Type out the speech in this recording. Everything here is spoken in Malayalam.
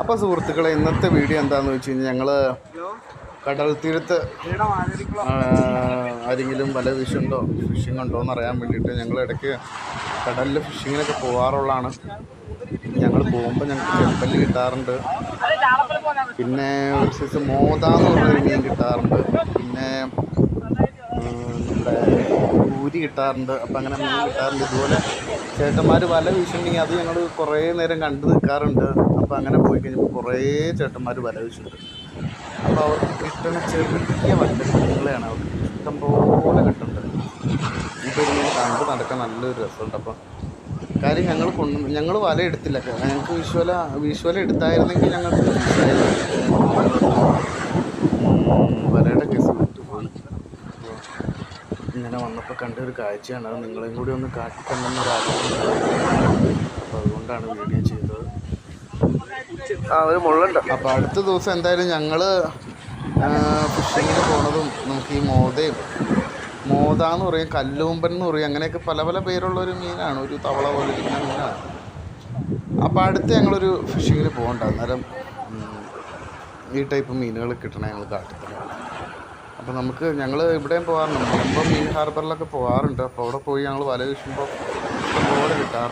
അപ്പോൾ സുഹൃത്തുക്കളെ ഇന്നത്തെ വീഡിയോ എന്താണെന്ന് വെച്ച് കഴിഞ്ഞാൽ ഞങ്ങൾ കടൽ തീരത്ത് ആരെങ്കിലും വല വീശുണ്ടോ ഫിഷിംഗ് ഉണ്ടോ എന്ന് അറിയാൻ വേണ്ടിയിട്ട് ഞങ്ങൾ ഇടയ്ക്ക് കടലിൽ ഫിഷിങ്ങിനൊക്കെ പോകാറുള്ളതാണ് ഞങ്ങൾ പോകുമ്പോൾ ഞങ്ങൾക്ക് ചെമ്പല്ലി കിട്ടാറുണ്ട്. പിന്നെ ഒരു സൈസ് മോത എന്ന് പറഞ്ഞൊരു മീൻ കിട്ടാറുണ്ട്. പിന്നെ ഊരി കിട്ടാറുണ്ട്. അപ്പം അങ്ങനെ മീൻ കിട്ടാറുണ്ട്. ഇതുപോലെ ചേട്ടന്മാർ വല വീശുന്നുണ്ടെങ്കിൽ അത് ഞങ്ങൾ കുറേ നേരം കണ്ടു നിൽക്കാറുണ്ട് അപ്പം അങ്ങനെ പോയി കഴിഞ്ഞപ്പോൾ കുറേ ചേട്ടന്മാർ വല വീശുണ്ട്. അപ്പോൾ അവർക്ക് കിട്ടുന്ന ചെറിയ വല്ലങ്ങളെയാണ് അവർക്ക് ഇഷ്ടം പോലെ കിട്ടുന്നത് ഇപ്പോൾ മീൻ കണ്ട് നടക്കാൻ നല്ലൊരു രസമുണ്ട്. അപ്പം കാര്യം ഞങ്ങൾ കൊണ്ട് ഞങ്ങൾ വല എടുത്തില്ല. ഞങ്ങൾക്ക് വിശ്വല വിശ്വല എടുത്തായിരുന്നെങ്കിൽ ഞങ്ങൾക്ക് വലയുടെ കേസ് ഇങ്ങനെ വന്നപ്പോൾ കണ്ട ഒരു കാഴ്ചയാണ്. അത് നിങ്ങളെയും കൂടി ഒന്ന് കാട്ടിക്കണ്ടെന്നൊരു ആഗ്രഹം. അപ്പോൾ അതുകൊണ്ടാണ് വീഡിയോ ചെയ്തത്. ആ ഒരു മുള്ളുണ്ട്. അപ്പോൾ അടുത്ത ദിവസം എന്തായാലും ഞങ്ങൾ ഫിഷിങ്ങിന് പോണതും നമുക്ക് ഈ മോതയും മോത എന്ന് പറയും കല്ലൂമ്പൻ എന്ന് പറയും അങ്ങനെയൊക്കെ പല പല പേരുള്ള ഒരു മീനാണ് ഒരു തവള പോലെ ഇരിക്കുന്ന മീനാണ്. അപ്പോൾ അടുത്ത് ഞങ്ങളൊരു ഫിഷിങ്ങിന് പോകണ്ട അന്നേരം ഈ ടൈപ്പ് മീനുകൾ കിട്ടണേ ഞങ്ങൾ കാട്ടിത്തരാണ് അപ്പോൾ നമുക്ക് ഞങ്ങൾ ഇവിടെയും പോകാറുണ്ട്. മുമ്പ് മീൻ ഹാർബറിലൊക്കെ പോകാറുണ്ട്. അപ്പോൾ അവിടെ പോയി ഞങ്ങൾ വല വീശുമ്പോൾ ഇഷ്ടംപോലെ കിട്ടാറുണ്ട്.